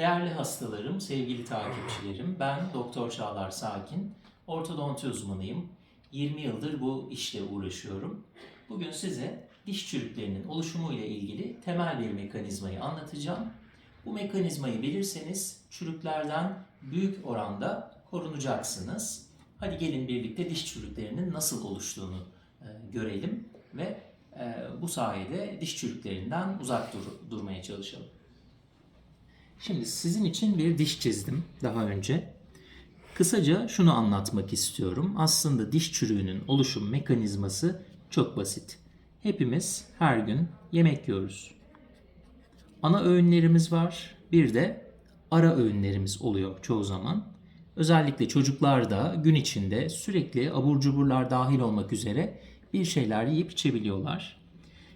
Değerli hastalarım, sevgili takipçilerim, ben Doktor Çağlar Sakin, ortodonti uzmanıyım. 20 yıldır bu işle uğraşıyorum. Bugün size diş çürüklerinin oluşumuyla ilgili temel bir mekanizmayı anlatacağım. Bu mekanizmayı bilirseniz çürüklerden büyük oranda korunacaksınız. Hadi gelin birlikte diş çürüklerinin nasıl oluştuğunu e, görelim ve e, bu sayede diş çürüklerinden uzak dur- durmaya çalışalım. Şimdi sizin için bir diş çizdim daha önce. Kısaca şunu anlatmak istiyorum. Aslında diş çürüğünün oluşum mekanizması çok basit. Hepimiz her gün yemek yiyoruz. Ana öğünlerimiz var. Bir de ara öğünlerimiz oluyor çoğu zaman. Özellikle çocuklar da gün içinde sürekli abur cuburlar dahil olmak üzere bir şeyler yiyip içebiliyorlar.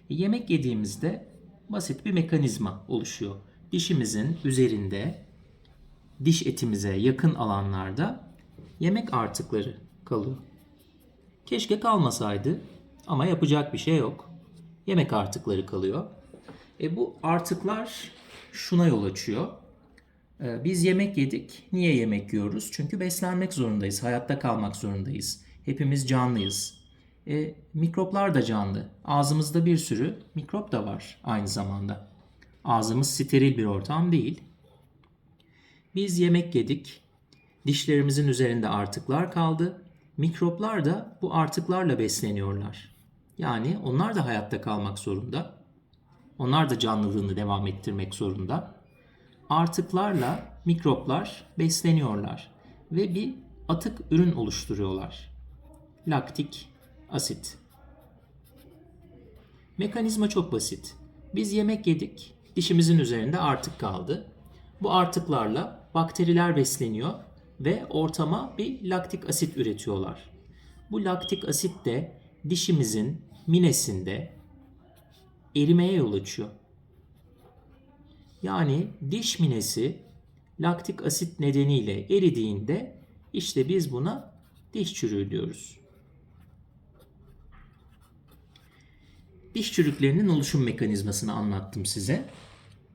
Yemek yediğimizde basit bir mekanizma oluşuyor. Dişimizin üzerinde diş etimize yakın alanlarda yemek artıkları kalıyor. Keşke kalmasaydı ama yapacak bir şey yok. Yemek artıkları kalıyor. E bu artıklar şuna yol açıyor. E, Biz yemek yedik. Niye yemek yiyoruz? Çünkü beslenmek zorundayız. Hayatta kalmak zorundayız. Hepimiz canlıyız. E, mikroplar da canlı. Ağzımızda bir sürü mikrop da var aynı zamanda. Ağzımız steril bir ortam değil. Biz yemek yedik. Dişlerimizin üzerinde artıklar kaldı. Mikroplar da bu artıklarla besleniyorlar. Yani onlar da hayatta kalmak zorunda. Onlar da canlılığını devam ettirmek zorunda. Artıklarla mikroplar besleniyorlar ve bir atık ürün oluşturuyorlar. Laktik asit. Mekanizma çok basit. Biz yemek yedik, dişimizin üzerinde artık kaldı. Bu artıklarla bakteriler besleniyor ve ortama bir laktik asit üretiyorlar. Bu laktik asit de dişimizin minesinde erimeye yol açıyor. Yani diş minesi laktik asit nedeniyle eridiğinde işte biz buna diş çürüğü diyoruz. Diş çürüklerinin oluşum mekanizmasını anlattım size.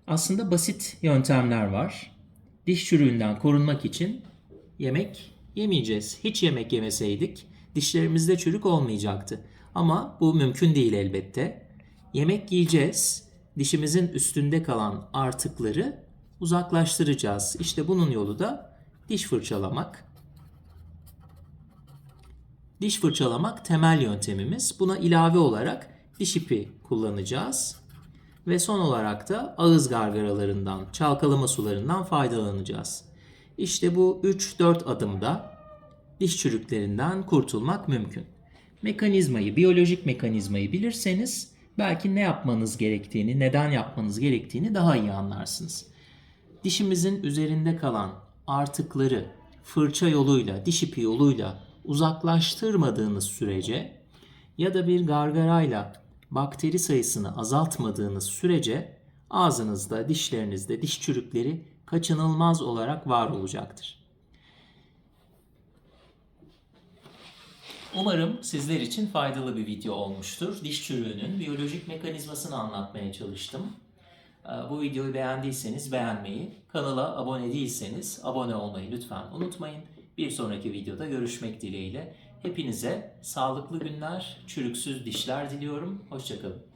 Aslında basit yöntemler var. Diş çürüğünden korunmak için yemek yemeyeceğiz. Hiç yemek yemeseydik dişlerimizde çürük olmayacaktı. Ama bu mümkün değil elbette. Yemek yiyeceğiz. Dişimizin üstünde kalan artıkları uzaklaştıracağız. İşte bunun yolu da diş fırçalamak. Diş fırçalamak temel yöntemimiz. Buna ilave olarak diş ipi kullanacağız. Ve son olarak da ağız gargaralarından, çalkalama sularından faydalanacağız. İşte bu 3-4 adımda diş çürüklerinden kurtulmak mümkün. Mekanizmayı, biyolojik mekanizmayı bilirseniz belki ne yapmanız gerektiğini, neden yapmanız gerektiğini daha iyi anlarsınız. Dişimizin üzerinde kalan artıkları fırça yoluyla, diş ipi yoluyla uzaklaştırmadığınız sürece ya da bir gargarayla bakteri sayısını azaltmadığınız sürece ağzınızda, dişlerinizde diş çürükleri kaçınılmaz olarak var olacaktır. Umarım sizler için faydalı bir video olmuştur. Diş çürüğünün biyolojik mekanizmasını anlatmaya çalıştım. Ee, Bu videoyu beğendiyseniz beğenmeyi, kanala abone değilseniz abone olmayı lütfen unutmayın. Bir sonraki videoda görüşmek dileğiyle. Hepinize sağlıklı günler, çürüksüz dişler diliyorum. Hoşçakalın.